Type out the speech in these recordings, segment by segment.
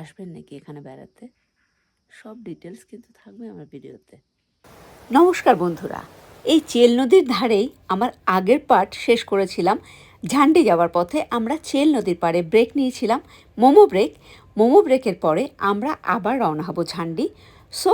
আসবেন নাকি এখানে বেড়াতে? সব ডিটেলস কিন্তু থাকবে আমার ভিডিওতে। নমস্কার বন্ধুরা, এই চেল নদীর ধারেই আমার আগের পার্ট শেষ করেছিলাম। ঝান্ডি যাওয়ার পথে আমরা চেল নদীর পাড়ে ব্রেক নিয়েছিলাম, মোমো ব্রেক মোমো ব্রেকের পরে আমরা আবার রওনা হব ঝান্ডি। সো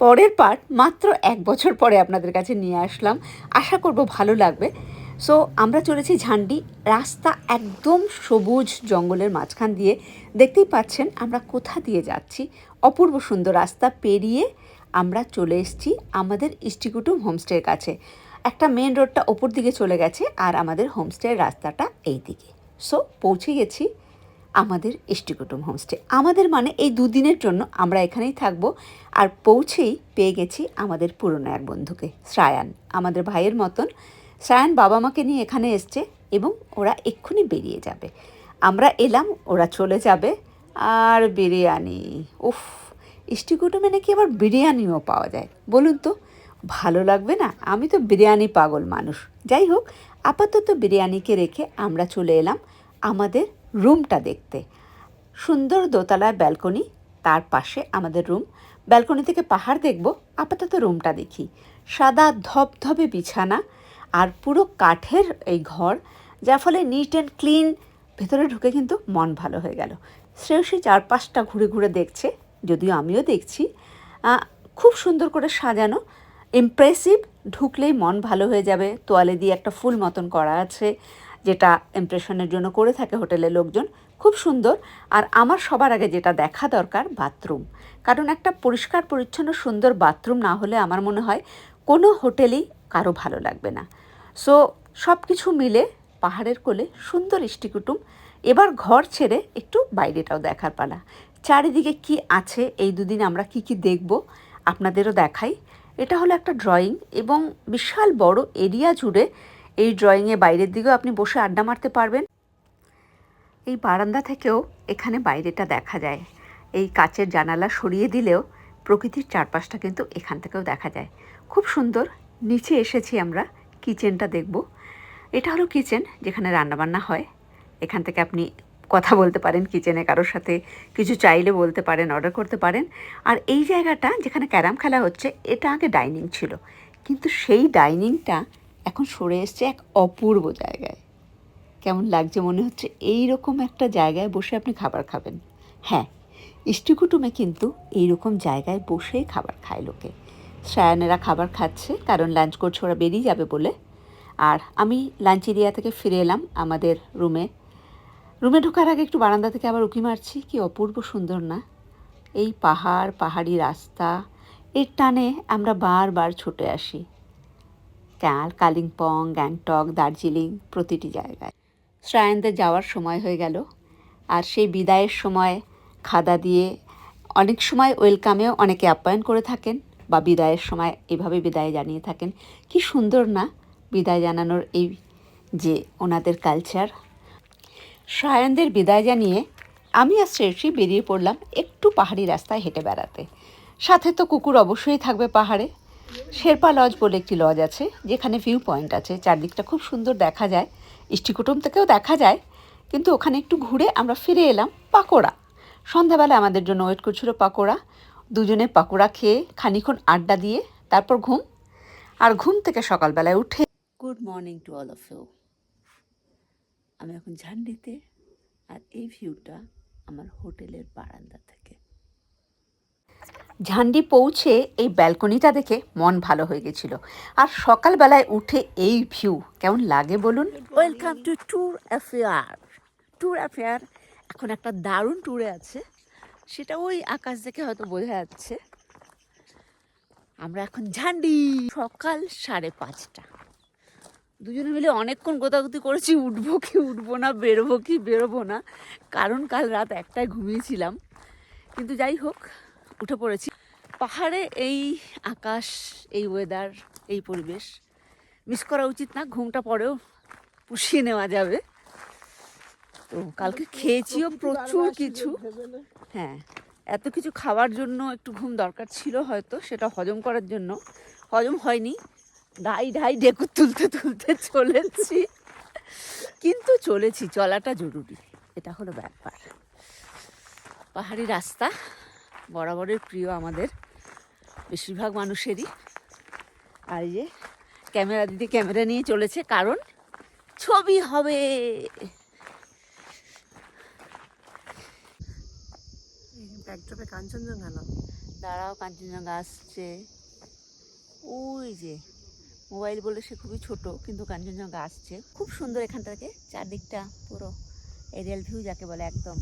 পরের পার্ট মাত্র এক বছর পরে আপনাদের কাছে নিয়ে আসলাম। আশা করব ভালো লাগবে। সো আমরা চলেছি ঝান্ডি, রাস্তা একদম সবুজ জঙ্গলের মাঝখান দিয়ে। দেখতেই পাচ্ছেন আমরা কোথা দিয়ে যাচ্ছি। অপূর্ব সুন্দর রাস্তা পেরিয়ে আমরা চলে এসেছি আমাদের ইস্টিকুটুম হোমস্টের কাছে। একটা মেন রোডটা ওপর দিকে চলে গেছে আর আমাদের হোমস্টের রাস্তাটা এই দিকে। সো পৌঁছে গেছি আমাদের ইষ্টিকুটুম হোমস্টে। আমাদের মানে এই দুদিনের জন্য আমরা এখানেই থাকব আর পৌঁছেই পেয়ে গেছি আমাদের পুরনো এক বন্ধুকে, শ্রায়ান, আমাদের ভাইয়ের মতন। শ্রায়ান বাবা মাকে নিয়ে এখানে এসছে এবং ওরা এক্ষুনি বেরিয়ে যাবে। আমরা এলাম, ওরা চলে যাবে। আর বিরিয়ানি, উফ, ইষ্টিকুটুমে নাকি আবার বিরিয়ানিও পাওয়া যায়। বলুন তো, ভালো লাগবে না? আমি তো বিরিয়ানি পাগল মানুষ। যাই হোক, আপাতত বিরিয়ানিকে রেখে আমরা চলে এলাম আমাদের রুমটা দেখতে। সুন্দর দোতলায় ব্যালকনি, তার পাশে আমাদের রুম। ব্যালকনি থেকে পাহাড় দেখব, আপাতত রুমটা দেখি। সাদা ধবধবে বিছানা আর পুরো কাঠের এই ঘর, যার ফলে নিট অ্যান্ড ক্লিন ভেতরে ঢুকে কিন্তু মন ভালো হয়ে গেল। শ্রেয়সী চারপাশটা ঘুরে ঘুরে দেখছে, যদিও আমিও দেখছি। খুব সুন্দর করে সাজানো ইমপ্রেসিভ ঢুকলেই মন ভালো হয়ে যাবে। তোয়ালে দিয়ে একটা ফুল মতন করা আছে, যেটা ইমপ্রেশনের জন্য করে থাকে হোটেলের লোকজন। খুব সুন্দর। আর আমার সবার আগে যেটা দেখা দরকার, বাথরুম। কারণ একটা পরিষ্কার, পরিচ্ছন্ন, সুন্দর বাথরুম না হলে আমার মনে হয় কোনো হোটেলেই কারও ভালো লাগবে না। সো সব কিছু মিলে পাহাড়ের কোলে সুন্দর ইষ্টিকুটুম। এবার ঘর ছেড়ে একটু বাইরেটাও দেখার পালা। চারিদিকে কি আছে, এই দুদিন আমরা কি কি দেখব, আপনাদেরও দেখাই। এটা হলো একটা ড্রয়িং এবং বিশাল বড় এরিয়া জুড়ে এই ড্রয়িংয়ে বাইরের দিকেও আপনি বসে আড্ডা মারতে পারবেন। এই বারান্দা থেকেও এখানে বাইরেটা দেখা যায়। এই কাচের জানালা সরিয়ে দিলেও প্রকৃতির চারপাশটা কিন্তু এখান থেকেও দেখা যায়। খুব সুন্দর, নিচে এসেছি আমরা। কিচেনটা দেখব। এটা হলো কিচেন যেখানে রান্নাবান্না হয়। এখান থেকে আপনি কথা বলতে পারেন, কিচেনে কারোর সাথে কিছু চাইলে বলতে পারেন অর্ডার করতে পারেন। আর এই জায়গাটা যেখানে ক্যারাম খেলা হচ্ছে, এটা আগে ডাইনিং ছিল। কিন্তু সেই ডাইনিংটা এখন সরে এসছে এক অপূর্ব জায়গায়। কেমন লাগছে মনে হচ্ছে? এই রকম একটা জায়গায় বসে আপনি খাবার খাবেন। হ্যাঁ ইষ্টিকুটুমে কিন্তু এই রকম জায়গায় বসে খাবার খায় লোকে। সায়ানেরা খাবার খাচ্ছে, কারণ লাঞ্চ করছে, ওরা বেরিয়ে যাবে বলে। আর আমি লাঞ্চ এরিয়া থেকে ফিরে এলাম আমাদের রুমে রুমে ঢোকার আগে একটু বারান্দা থেকে আবার উকি মারছি, কি অপূর্ব সুন্দর না? এই পাহাড়, পাহাড়ি রাস্তা, এর টানে আমরা বারবার ছুটে আসি। কাল কালিম্পং, গ্যাংটক, দার্জিলিং প্রতিটি জায়গায়। শ্রায়নদের যাওয়ার সময় হয়ে গেল, আর সেই বিদায়ের সময় খাদা দিয়ে অনেক সময় ওয়েলকামেও অনেকে আপ্যায়ন করে থাকেন। বা বিদায়ের সময় এভাবে বিদায় জানিয়ে থাকেন। কি সুন্দর না বিদায় জানানোর এই যে ওনাদের কালচার সায়নদের বিদায় জানিয়ে আমি আর শ্রেয়সী বেরিয়ে পড়লাম একটু পাহাড়ি রাস্তায় হেঁটে বেড়াতে। সাথে তো কুকুর অবশ্যই থাকবে পাহাড়ে। শেরপা লজ বলে একটি লজ আছে, যেখানে ভিউ পয়েন্ট আছে। চারদিকটা খুব সুন্দর দেখা যায়। ইষ্টিকুটুম থেকেও দেখা যায়, কিন্তু ওখানে একটু ঘুরে আমরা ফিরে এলাম পাকোড়া। সন্ধ্যাবেলা আমাদের জন্য ওয়েট করছিল পাকোড়া। দুজনে পাকোড়া খেয়ে খানিক্ষণ আড্ডা দিয়ে তারপর ঘুম। আর ঘুম থেকে সকালবেলায় উঠে good morning to all of you আমি এখন ঝান্ডিতে আর এই ভিউটা আমার হোটেলের বারান্দা থেকে। ঝান্ডি পৌঁছে এই ব্যালকনিটা দেখে মন ভালো হয়ে গেছিল। আর সকালবেলায় উঠে এই ভিউ কেমন লাগে বলুন? Welcome to tour affair tour affair এখন একটা দারুণ ট্যুরে আছে। সেটা ওই আকাশ দেখে হয়তো বোঝা যাচ্ছে। আমরা এখন ঝান্ডি। সকাল সাড়ে পাঁচটা। দুজনে মিলে অনেকক্ষণ গোতাগুতি করেছি, উঠবো কি, উঠবো না, বেরোবো কি, বেরোবো না। কারণ কাল রাত একটায় ঘুমিয়েছিলাম। কিন্তু যাই হোক, উঠে পড়েছি। পাহাড়ে এই আকাশ, এই ওয়েদার এই পরিবেশ মিস করা উচিত না। ঘুমটা পরেও পুষিয়ে নেওয়া যাবে। তো কালকে খেয়েছিও প্রচুর কিছু। হ্যাঁ এত কিছু খাওয়ার জন্য একটু ঘুম দরকার ছিল হয়তো, সেটা হজম করার জন্য। হজম হয়নি। ঢাই ঢাই ডেকুর তুলতে তুলতে চলেছি। কিন্তু চলেছি, চলাটা জরুরি। এটা হলো ব্যাপার। পাহাড়ি রাস্তা বরাবরের প্রিয় আমাদের, বেশিরভাগ মানুষেরই। আর যে ক্যামেরা দিদি ক্যামেরা নিয়ে চলেছে, কারণ ছবি হবে। ব্যাকড্রপে কাঞ্চনজঙ্ঘা না? দাঁড়াও, কাঞ্চনজঙ্ঘা আসছে। ওই যে, মোবাইল বলে সে খুবই ছোট, কিন্তু কাঞ্চনজঙ্ঘা আসছে। খুব সুন্দর এখান থেকে চারদিকটা পুরো এরিয়াল ভিউ যাকে বলে একদম।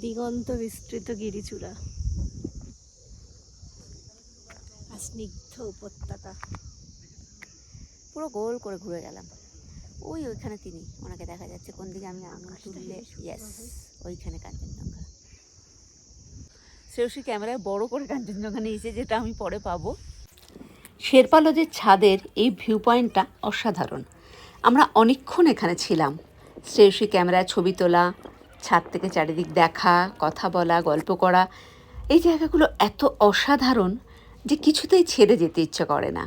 দিগন্ত বিস্তৃত গিরিচূড়া। আর স্নিগ্ধ উপত্যকা। পুরো গোল করে ঘুরে গেলাম। ওই ওইখানে তিনি ওনাকে দেখা যাচ্ছে কোন দিকে আমি আঙুল তুললে ইয়েস ওইখানে কাঞ্চনজঙ্ঘা। শ্রেয়সী ক্যামেরায় বড় করে কাঞ্চনজঙ্ঘা নিয়েছে যেটা আমি পরে পাবো। শেরপা লজের ছাদের এই ভিউ পয়েন্টটা অসাধারণ। আমরা অনেকক্ষণ এখানে ছিলাম। শ্রেয়সী ক্যামেরায় ছবি তোলা ছাদ থেকে চারিদিক দেখা কথা বলা গল্প করা এই জায়গাগুলো এত অসাধারণ যে কিছুতেই ছেড়ে যেতে ইচ্ছে করে না।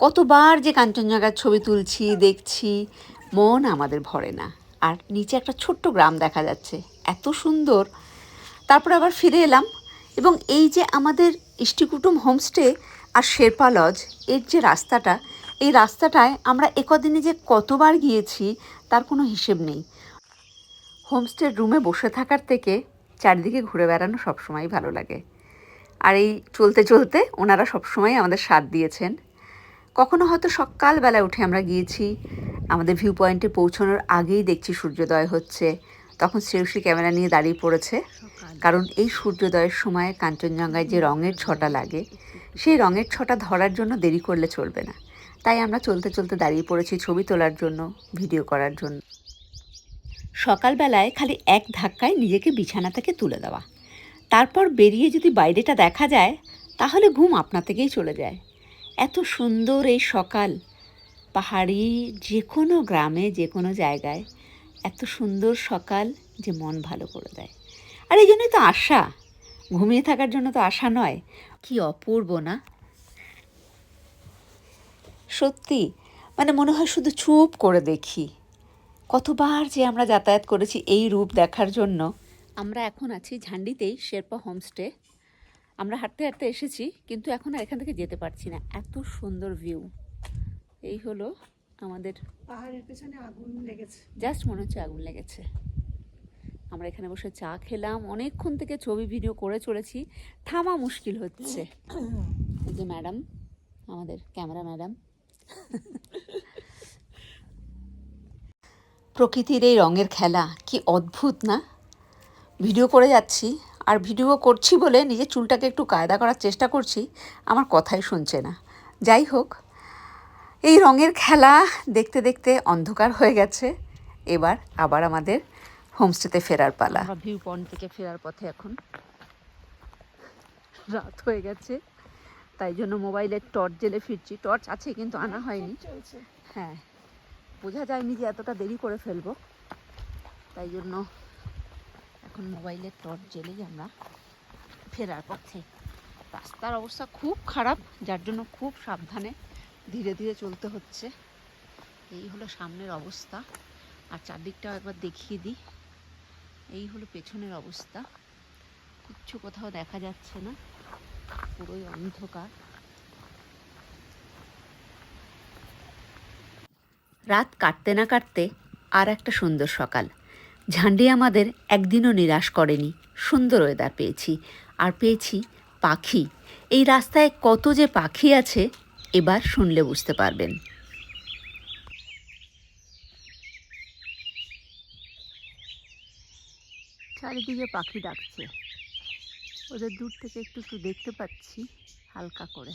কতবার যে কাঞ্চনজঙ্ঘার ছবি তুলছি, দেখছি, মন আমাদের ভরে না। আর নিচে একটা ছোট্ট গ্রাম দেখা যাচ্ছে, এত সুন্দর। তারপর আবার ফিরে এলাম এবং এই যে আমাদের ইষ্টিকুটুম হোমস্টে আর শেরপা লজ, এর যে রাস্তাটা, এই রাস্তাটায় আমরা একদিনে যে কতবার গিয়েছি, তার কোনো হিসেব নেই। হোমস্টের রুমে বসে থাকার থেকে চারিদিকে ঘুরে বেড়ানো সবসময়ই ভালো লাগে। আর এই চলতে চলতে ওনারা সবসময় আমাদের সাথ দিয়েছেন। কখনো হয়তো সকালবেলা উঠে আমরা গিয়েছি আমাদের ভিউ পয়েন্টে পৌঁছানোর আগেই দেখছি সূর্যোদয় হচ্ছে তখন শ্রেয়সী ক্যামেরা নিয়ে দাঁড়িয়ে পড়েছে। কারণ এই সূর্যোদয়ের সময় কাঞ্চনজঙ্ঘায় যে রঙের ছটা লাগে সেই রঙের ছটা ধরার জন্য দেরি করলে চলবে না। তাই আমরা চলতে চলতে দাঁড়িয়ে পড়েছি ছবি তোলার জন্য ভিডিও করার জন্য। সকালবেলায় খালি এক ধাক্কায় নিজেকে বিছানা থেকে তুলে দেওয়া। তারপর বেরিয়ে যদি বাইরেটা দেখা যায় তাহলে ঘুম আপনা থেকেই চলে যায়। এত সুন্দর এই সকাল। পাহাড়ি যে কোনো গ্রামে যে কোনো জায়গায় এত সুন্দর সকাল যে মন ভালো করে দেয়। আর এই জন্যই তো আশা। ঘুমিয়ে থাকার জন্য তো আশা নয়। কি অপূর্ব না? সত্যি মানে মনে হয় শুধু চুপ করে দেখি। কতবার যে আমরা যাতায়াত করেছি এই রূপ দেখার জন্য। আমরা এখন আছি ঝান্ডিতেই শেরপা হোমস্টে। আমরা হাঁটতে হাঁটতে এসেছি কিন্তু এখন আর এখান থেকে যেতে পারছি না। এত সুন্দর ভিউ এই হলো আমাদের পাহাড়ের পেছনে আগুন লেগেছে। জাস্ট মনে হচ্ছে আগুন লেগেছে। আমরা এখানে বসে চা খেলাম অনেকক্ষণ থেকে ছবি ভিডিও করে চলেছি। থামা মুশকিল হচ্ছে। এই যে ম্যাডাম আমাদের ক্যামেরা ম্যাডাম প্রকৃতির এই রঙের খেলা কি অদ্ভুত না? ভিডিও করে যাচ্ছি। আর ভিডিও করছি বলে নিজের চুলটাকে একটু কায়দা করার চেষ্টা করছি, আমার কথাই শুনছে না। যাই হোক, এই রঙের খেলা দেখতে দেখতে অন্ধকার হয়ে গেছে। এবার আবার আমাদের হোমস্টেতে ফেরার পালা। ভিউ পয়েন্ট থেকে ফেরার পথে এখন। রাত হয়ে গেছে, তাই জন্য মোবাইলের টর্চ জেলে ফিরছি। টর্চ আছে কিন্তু আনা হয়নি। হ্যাঁ বোঝা যায়নি যে এতটা দেরি করে ফেলব। তাই জন্য এখন মোবাইলের টর্চ জেলেই আমরা ফেরার পথে। রাস্তার অবস্থা খুব খারাপ, যার জন্য খুব সাবধানে ধীরে ধীরে চলতে হচ্ছে। এই হলো সামনের অবস্থা। আর চারদিকটাও একবার দেখিয়ে দিই। এই হলো পেছনের অবস্থা। কিচ্ছু কোথাও দেখা যাচ্ছে না। পুরোই অন্ধকার। রাত কাটতে না কাটতে আর একটা সুন্দর সকাল। ঝান্ডি আমাদের একদিনও নিরাশ করেনি। সুন্দর ওয়েদার পেয়েছি। আর পেয়েছি পাখি। এই রাস্তায় কত যে পাখি আছে, এবার শুনলে বুঝতে পারবেন। চারিদিকে পাখি ডাকছে। ওদের দূর থেকে একটু একটু দেখতে পাচ্ছি, হালকা করে।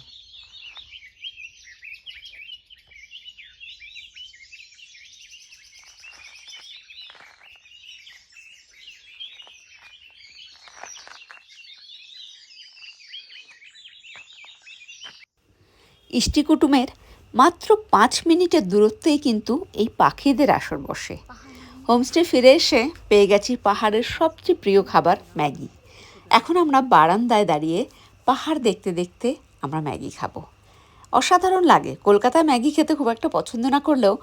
ইষ্টিকুটুমের মাত্র পাঁচ মিনিটের দূরত্বেই কিন্তু এই পাখিদের আসর বসে। হোমস্টে ফিরে এসে পেয়ে গেছি পাহাড়ের সবচেয়ে প্রিয় খাবার ম্যাগি। এখন আমরা বারান্দায় দাঁড়িয়ে পাহাড় দেখতে দেখতে আমরা ম্যাগি খাব। অসাধারণ লাগে। কলকাতায় ম্যাগি খেতে খুব একটা পছন্দ না করলেও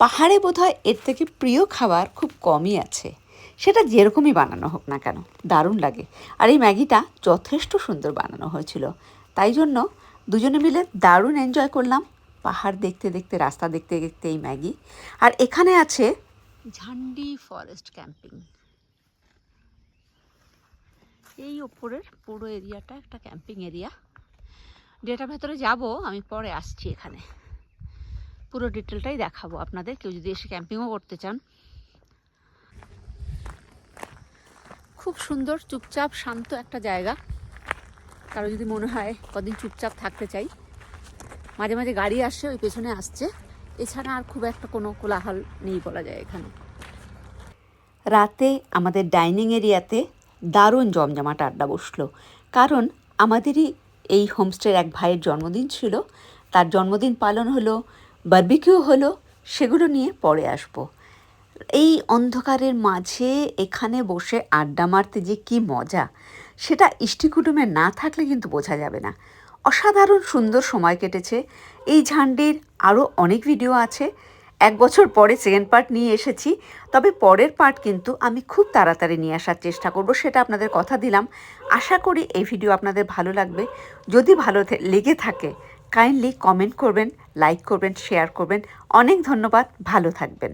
পাহাড়ে বোধহয় এর থেকে প্রিয় খাবার খুব কমই আছে। সেটা যেরকমই বানানো হোক না কেন, দারুণ লাগে। আর এই ম্যাগিটা যথেষ্ট সুন্দর বানানো হয়েছিল। তাই জন্য দুজনে মিলে দারুণ এনজয় করলাম। পাহাড় দেখতে দেখতে, রাস্তা দেখতে দেখতে এই ম্যাগি। আর এখানে আছে ঝান্ডি ফরেস্ট ক্যাম্পিং এই ওপরের পুরো এরিয়াটা একটা ক্যাম্পিং এরিয়া যেটার ভেতরে যাব, আমি পরে আসছি এখানে। পুরো ডিটেলটাই দেখাবো আপনাদের, কেউ যদি এসে ক্যাম্পিংও করতে চান। খুব সুন্দর, চুপচাপ, শান্ত একটা জায়গা। কারও যদি মনে হয় কদিন চুপচাপ থাকতে চাই, মাঝে মাঝে গাড়ি আসছে, ওই পেছনে আসছে। এছাড়া আর খুব একটা কোনো কোলাহল নেই বলা যায় এখানে। রাতে আমাদের ডাইনিং এরিয়াতে দারুণ জমজমাট আড্ডা বসল। কারণ আমাদেরই এই হোমস্টের এক ভাইয়ের জন্মদিন ছিল। তার জন্মদিন পালন হলো, বার্বিকিউ হলো, সেগুলো নিয়ে পরে আসব। এই অন্ধকারের মাঝে এখানে বসে আড্ডা মারতে যে কি মজা। সেটা ইষ্টিকুটুমে না থাকলে কিন্তু বোঝা যাবে না। অসাধারণ সুন্দর সময় কেটেছে। এই ঝান্ডির আরও অনেক ভিডিও আছে। এক বছর পরে সেকেন্ড পার্ট নিয়ে এসেছি। তবে পরের পার্ট কিন্তু আমি খুব তাড়াতাড়ি নিয়ে আসার চেষ্টা করব, সেটা আপনাদের কথা দিলাম। আশা করি এই ভিডিও আপনাদের ভালো লাগবে। যদি ভালো লেগে থাকে কাইন্ডলি কমেন্ট করবেন লাইক করবেন শেয়ার করবেন। অনেক ধন্যবাদ। ভালো থাকবেন।